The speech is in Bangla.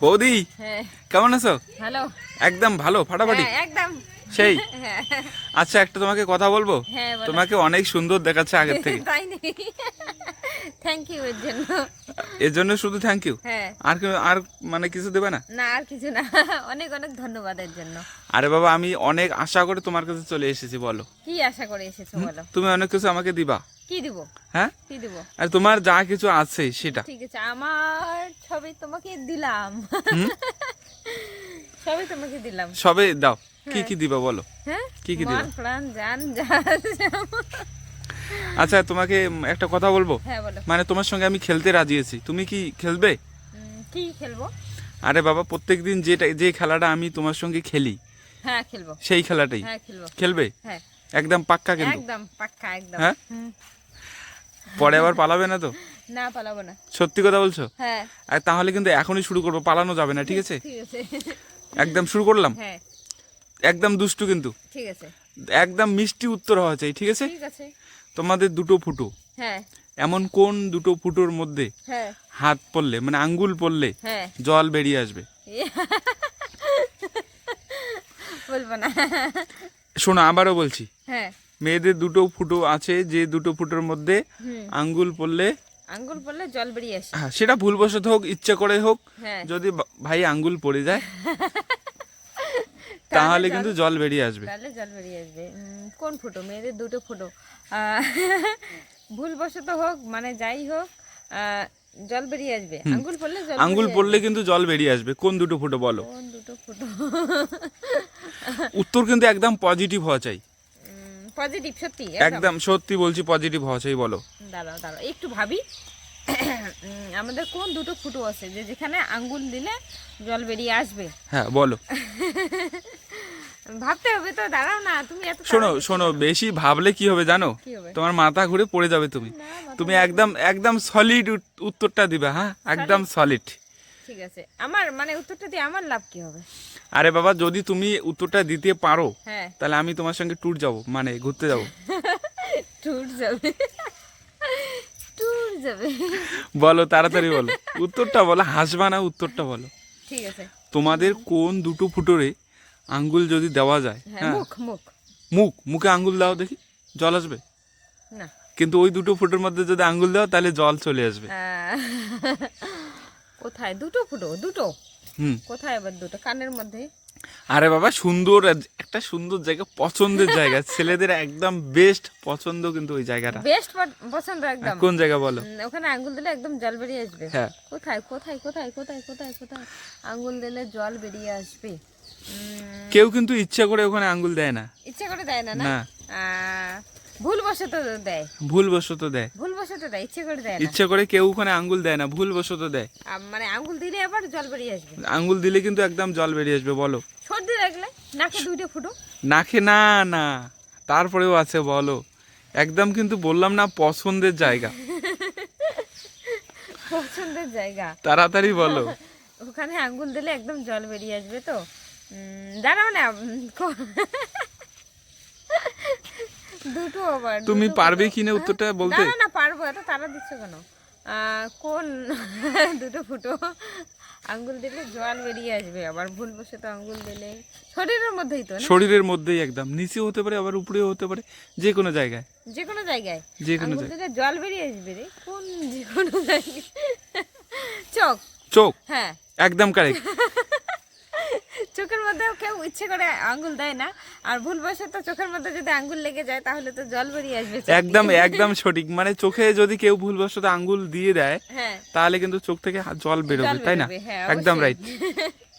বৌদি হ্যাঁ। কেমন আছো? হ্যালো একদম ভালো ফাটাফাটি। হ্যাঁ একদম। সেই। হ্যাঁ। আচ্ছা একটা তোমাকে কথা বলব? তোমাকে অনেক সুন্দর দেখাচ্ছে আগের থেকে। থ্যাংক ইউ এর জন্য। এর জন্য শুধু থ্যাংক ইউ হ্যাঁ। আর কি- আর মানে কিছু দেবে না? না আর কিছু না। অনেক অনেক ধন্যবাদ এর জন্য। আরে বাবা আমি অনেক আশা করে তোমার কাছে চলে এসেছি বলো। কি আশা করে এসেছ বলো। তুমি অনেক কিছু আমাকে দিবা। কি দিব? হ্যাঁ? কি দিব? আর তোমার যা কিছু আছে সেটা। ঠিক আছে আমার ছবি তোমাকে দিলাম। সবই তোমাকে দিলাম। সবই দাও। কি কি দিবা বলো। হ্যাঁ? কি কি দিবা? প্রাণ জান যা। আচ্ছা তোমাকে একটা কথা বলব? হ্যাঁ মানে তোমার সঙ্গে আমি খেলতে রাজি আছি। তুমি কি খেলবে? কি খেলব? আরে বাবা প্রত্যেকদিন যেটা যে খেলাটা আমি তোমার সঙ্গে খেলি হ্যাঁ খেলব। সেই খেলাটাই। হ্যাঁ খেলবে। হ্যাঁ। একদম পাক্কা কিন্তু। একদম পাক্কা একদম। হ্যাঁ? পরে আবার পালাবে না তো? না পালাবো না। সত্যি কথা বলছো? হ্যাঁ। আর তাহলে কিন্তু এখনই শুরু করব পালানো যাবে না ঠিক আছে? ঠিক আছে। একদম শুরু করলাম? হ্যাঁ। একদম দুষ্টু কিন্তু। ঠিক আছে। একদম মিষ্টি উত্তর হওয়া চাই ঠিক আছে? ঠিক আছে। তোমাদের দুটো ফুটো। হ্যাঁ। এমন কোন দুটো ফুটোর মধ্যে হ্যাঁ। হাত পড়লে মানে আঙ্গুল পড়লে হ্যাঁ। জল বেরিয়ে আসবে? বলব না। শোনো আবারও বলছি। হ্যাঁ। মেয়েদের দুটো ফুটো আছে যে দুটো ফুটোর মধ্যে আঙ্গুল পড়লে আঙ্গুল পড়লে জল বেরিয়ে আসে। হ্যাঁ, সেটা ভুলবশত হোক ইচ্ছা করে হোক যদি ভাই আঙ্গুল পড়ে যায়। তাহলে কিন্তু জল বেরিয়ে আসবে। তাহলে জল বেরিয়ে আসবে। কোন ফুটো? মেয়েদের দুটো ফুটো। ভুলবশত হোক মানে যাই হোক জল বেরিয়ে আসবে। আঙ্গুল পড়লে জল আঙ্গুল পড়লে কিন্তু জল বেরিয়ে আসবে। কোন দুটো ফুটো বলো? কোন দুটো ফুটো? উত্তর কিন্তু একদম পজিটিভ হওয়া চাই। পজিটিভ সত্যি একদম। সত্যি বলছি পজিটিভ হওয়া চাই বলো। দাঁড়াও দাঁড়াও একটু ভাবি। আমাদের কোন দুটো ফুটো আছে? যে যেখানে আঙ্গুল দিলে জল বেরিয়ে আসবে। হ্যাঁ বলো। ভাবতে হবে তো দাঁড়াও না তুমি এত শোনো শোনো বেশি ভাবলে কি হবে জানো? তোমার মাথা ঘুরে পড়ে যাবে তুমি। তুমি একদম একদম সলিড উত্তরটা দিবে হ্যাঁ? একদম সলিড ঠিক আছে। আমার মানে উত্তরটা দিয়ে আমার লাভ কি হবে? আরে বাবা যদি তুমি উত্তরটা দিতে পারো হ্যাঁ। তাহলে আমি তোমার সঙ্গে ট্যুর যাব মানে ঘুরতে যাব। ট্যুর যাবে ট্যুর যাবে। বলো তাড়াতাড়ি বলো। উত্তরটা বলো হাসবা না উত্তরটা বলো। ঠিক আছে। তোমাদের কোন দুটো ফুটোরে আঙ্গুল যদি দেওয়া যায় হ্যাঁ হ্যাঁ? মুখ মুখ। মুখ মুখে আঙ্গুল দাও দেখি জল আসবে? না। কিন্তু ওই দুটো ফুটোর মধ্যে যদি আঙ্গুল দাও তাহলে জল চলে আসবে। কোথায়? দুটো ফুটো দুটো? হুম। কোথায় আবার দুটো? কানের মধ্যে? আরে বাবা সুন্দর একটা সুন্দর জায়গা পছন্দের জায়গা। ছেলেদের একদম বেস্ট পছন্দ কিন্তু ওই জায়গাটা। বেস্ট পছন্দ একদম। কোন জায়গা বলো? ওখানে আঙ্গুল দিলে একদম জল বেরিয়ে আসবে। হ্যাঁ। কোথায় কোথায় কোথায় কোথায় কোথায় কোথায়? আঙ্গুল দিলে জল বেরিয়ে আসবে। কেউ কিন্তু ইচ্ছা করে ওখানে আঙ্গুল দেয় না। ইচ্ছা করে দেয় না না? ভুলবশত দেয়। ভুলবশত দেয়। ভুলবশত দেয় ইচ্ছে করে দেয় না। ইচ্ছা করে কেউ ওখানে আঙ্গুল দেয় না ভুলবশত দেয়। আম, মানে আঙ্গুল দিলে আবার জল বেরিয়ে আসবে। আঙ্গুল দিলে কিন্তু একদম জল বেরিয়ে আসবে বলো। সর্দি লাগলে নাকে দুইটা ফুটো। নাকে না না তারপরেও আছে বলো। একদম কিন্তু বললাম না পছন্দের জায়গা। পছন্দের জায়গা। তাড়াতাড়ি বলো। ওখানে আঙ্গুল দিলে একদম জল বেরিয়ে আসবে তো। উম, দাঁড়াও না উম, কো- দুটো আবার তুমি পারবে কি না উত্তরটা বলতে? না না পারব এত তারা দিচ্ছ কেন? কোন দুটো ফুটো? আঙ্গুল দিলে জল বেরিয়ে আসবে আবার ভুল বসে তো আঙ্গুল দিলে। শরীরের মধ্যেই তো শরীরের মধ্যেই একদম নিচে হতে পারে আবার উপরেও হতে পারে যে কোনো জায়গায়। যে কোনো জায়গায়। যে কোনো জায়গায়। জল বেরিয়ে আসবে রে কোন যে কোনো জায়গায়। চোখ। চোখ। হ্যাঁ। একদম কারেক্ট চোখের মধ্যে কেউ ইচ্ছে করে আঙ্গুল দেয় না। আর ভুলবশত চোখের মধ্যে যদি আঙ্গুল লেগে যায় তাহলে তো জল বেরিয়ে আসবে একদম একদম সঠিক। মানে চোখে যদি কেউ ভুলবশত আঙ্গুল দিয়ে দেয় হ্যাঁ। তাহলে কিন্তু চোখ থেকে জল বেরোবে তাই না? হ্যাঁ, একদম রাইট